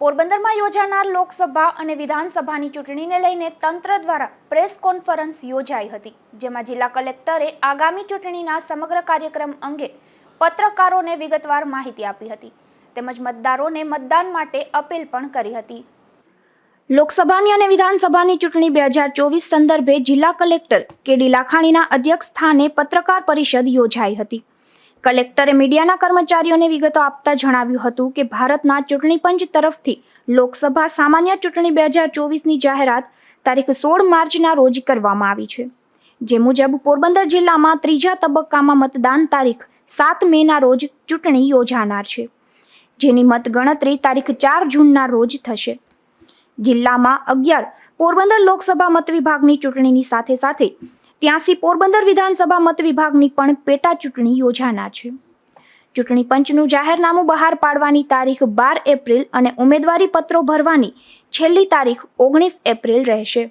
પોરબંદરમાં યોજાનાર લોકસભા અને વિધાનસભાની ચૂંટણીને લઈને તંત્ર દ્વારા પ્રેસ કોન્ફરન્સ યોજાઈ હતી, જેમાં જિલ્લા કલેક્ટરે આગામી ચૂંટણીના સમગ્ર કાર્યક્રમ અંગે પત્રકારોને વિગતવાર માહિતી આપી હતી, તેમજ મતદારોને મતદાન માટે અપીલ પણ કરી હતી. લોકસભાની અને વિધાનસભાની ચૂંટણી બે હજાર ચોવીસ સંદર્ભે જિલ્લા કલેક્ટર કેડી લાખાણીના અધ્યક્ષ સ્થાને પત્રકાર પરિષદ યોજાઈ હતી. કલેક્ટરે મીડિયાના કર્મચારીઓને વિગતો આપતા જણાવ્યું હતું કે ભારતના ચૂંટણી પંચ તરફથી લોકસભા સામાન્ય ચૂંટણી બે હજાર ચોવીસની જાહેરાત તારીખ સોળ માર્ચના રોજ કરવામાં આવી છે. જે મુજબ પોરબંદર જિલ્લામાં ત્રીજા તબક્કામાં મતદાન તારીખ સાત મેના રોજ ચૂંટણી યોજાનાર છે. જેની મતગણતરી તારીખ ચાર જૂનના રોજ થશે. જિલ્લામાં અગિયાર પોરબંદર લોકસભા મત વિભાગની ચૂંટણીની સાથે સાથે ત્યાંસી પોરબંદર વિધાનસભા મત વિભાગની પણ પેટા ચૂંટણી યોજાનાર છે. ચૂંટણી પંચનું જાહેરનામું બહાર પાડવાની તારીખ બાર એપ્રિલ અને ઉમેદવારી પત્રો ભરવાની છેલ્લી તારીખ ઓગણીસ એપ્રિલ રહેશે.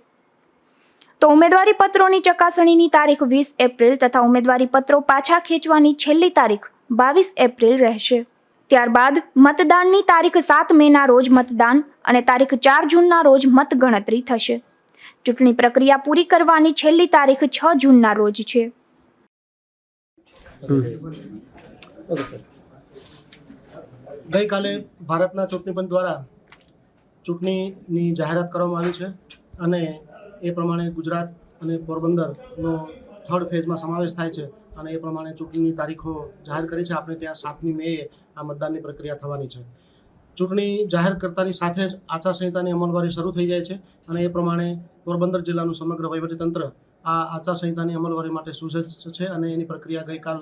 તો ઉમેદવારી પત્રોની ચકાસણીની તારીખ વીસ એપ્રિલ તથા ઉમેદવારી પત્રો પાછા ખેંચવાની છેલ્લી તારીખ બાવીસ એપ્રિલ રહેશે. ત્યારબાદ મતદાનની તારીખ સાત મેના રોજ મતદાન અને તારીખ ચાર જૂનના રોજ મતગણતરી થશે. ચૂંટણી પ્રક્રિયા પૂરી કરવાની છેલ્લી તારીખ છ જૂનના રોજ છે. ગઈકાલે ભારતના ચૂંટણી પંચ દ્વારા ચૂંટણીની જાહેરાત કરવામાં આવી છે અને એ પ્રમાણે ગુજરાત અને પોરબંદરનો થર્ડ ફેઝમાં સમાવેશ થાય છે અને એ પ્રમાણે ચૂંટણીની તારીખો જાહેર કરી છે. આપણે ત્યાં સાતમી મેએ આ મતદાનની પ્રક્રિયા થવાની છે. ચૂંટણી જાહેર કરતાની સાથે જ આચારસંહિતાની અમલવારી શરૂ થઈ જાય છે અને એ પ્રમાણે પોરબંદર જિલ્લાનું સમગ્ર વહીવટીતંત્ર આ આચારસંહિતાની અમલવારી માટે સુસજ્જ છે અને એની પ્રક્રિયા ગઈકાલ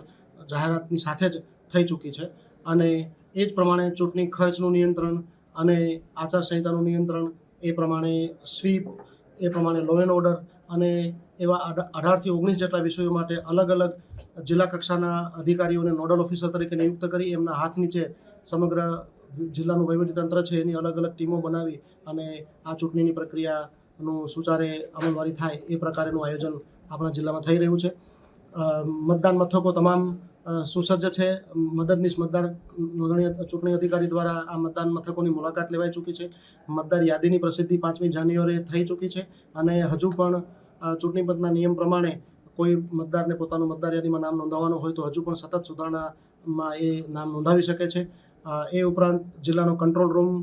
જાહેરાતની સાથે જ થઈ ચૂકી છે. અને એ જ પ્રમાણે ચૂંટણી ખર્ચનું નિયંત્રણ અને આચારસંહિતાનું નિયંત્રણ એ પ્રમાણે સ્વીપ, એ પ્રમાણે લો એન્ડ ઓર્ડર અને એવા અઢારથી ઓગણીસ જેટલા વિષયો માટે અલગ અલગ જિલ્લા કક્ષાના અધિકારીઓને નોડલ ઓફિસર તરીકે નિયુક્ત કરી એમના હાથ નીચે સમગ્ર જિલ્લાનું વહીવટીતંત્ર છે, એની અલગ અલગ ટીમો બનાવી અને આ ચૂંટણીની પ્રક્રિયાનું સુચારે અમલવારી થાય એ પ્રકારેનું આયોજન આપણા જિલ્લામાં થઈ રહ્યું છે. મતદાન મથકો તમામ સુસજ્જ છે. મદદનીશ મતદાર નોંધણી ચૂંટણી અધિકારી દ્વારા આ મતદાન મથકોની મુલાકાત લેવાઈ ચૂકી છે. મતદાર યાદીની પ્રસિદ્ધિ પાંચમી જાન્યુઆરીએ થઈ ચૂકી છે અને હજુ પણ ચૂંટણી પંચના નિયમ પ્રમાણે કોઈ મતદારને પોતાનું મતદાર યાદીમાં નામ નોંધાવવાનું હોય તો હજુ પણ સતત સુધારણામાં એ નામ નોંધાવી શકે છે. એ ઉપરાંત જિલ્લાનો કંટ્રોલ રૂમ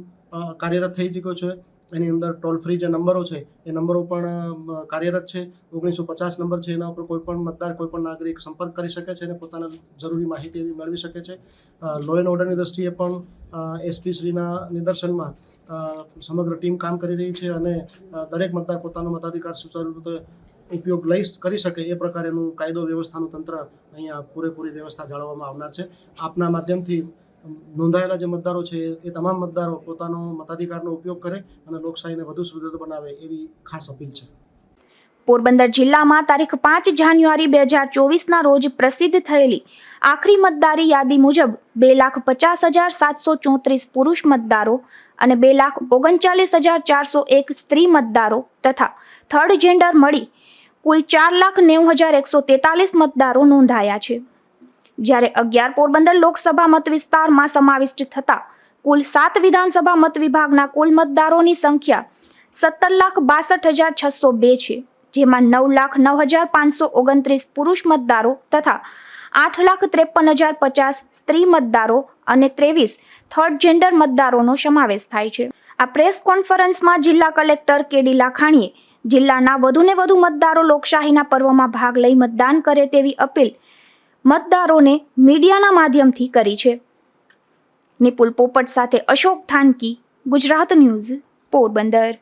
કાર્યરત થઈ ચૂક્યો છે. એની અંદર ટોલ ફ્રી જે નંબરો છે, એ નંબરો પણ કાર્યરત છે. ઓગણીસો પચાસ નંબર છે એના ઉપર કોઈ પણ મતદાર, કોઈ પણ નાગરિક સંપર્ક કરી શકે છે અને પોતાના જરૂરી માહિતી એવી મેળવી શકે છે. લો એન્ડ ઓર્ડરની દ્રષ્ટિએ પણ એસપી શ્રીના નિદર્શનમાં સમગ્ર ટીમ કામ કરી રહી છે અને દરેક મતદાર પોતાનો મતાધિકાર સુચારુ રીતે ઉપયોગ લઈ કરી શકે એ પ્રકારેનું કાયદો વ્યવસ્થાનું તંત્ર અહીંયા પૂરેપૂરી વ્યવસ્થા જાળવવામાં આવનાર છે. આપના માધ્યમથી નોંધાયેલા જે મતદારો છે, એ તમામ મતદારો પોતાનો મતાધિકારનો ઉપયોગ કરે અને લોકશાહીને વધુ સુદૃઢ બનાવે એવી ખાસ અપીલ છે. પોરબંદર જિલ્લામાં તારીખ પાંચ જાન્યુઆરી બે હજાર ચોવીસના રોજ પ્રસિદ્ધ થયેલી આખરી મતદારી યાદી મુજબ બે લાખ પચાસ હજાર સાતસો ચોત્રીસ પુરુષ મતદારો અને બે લાખ ઓગણચાલીસ હજાર ચારસો એક સ્ત્રી મતદારો તથા થર્ડ જેન્ડર મળી કુલ ચાર લાખ નેવું હજાર એકસો તેતાલીસ મતદારો નોંધાયા છે. જ્યારે અગિયાર પોરબંદર લોકસભા મત વિસ્તારમાં સમાવિષ્ટ થતા કુલ સાત વિધાનસભા મત વિભાગના કુલ મતદારોની સંખ્યા સત્તર લાખ બાસઠ હજાર છસો બે છે, જેમાં નવ લાખ નવ હજાર પાંચસો ઓગણત્રીસ પુરુષ મતદારો તથા આઠ લાખ ત્રેપન હજાર પચાસ સ્ત્રી મતદારો અને ત્રેવીસ થર્ડ જેન્ડર મતદારોનો સમાવેશ થાય છે. આ પ્રેસ કોન્ફરન્સમાં જિલ્લા કલેક્ટર કેડી લાખાણીએ જિલ્લાના વધુને વધુ મતદારો લોકશાહીના પર્વમાં ભાગ લઈ મતદાન કરે તેવી અપીલ મતદારોને મીડિયાના માધ્યમથી કરી છે. નિપુલ પોપટ સાથે અશોક થાનકી ગુજરાત ન્યૂઝ પોરબંદર.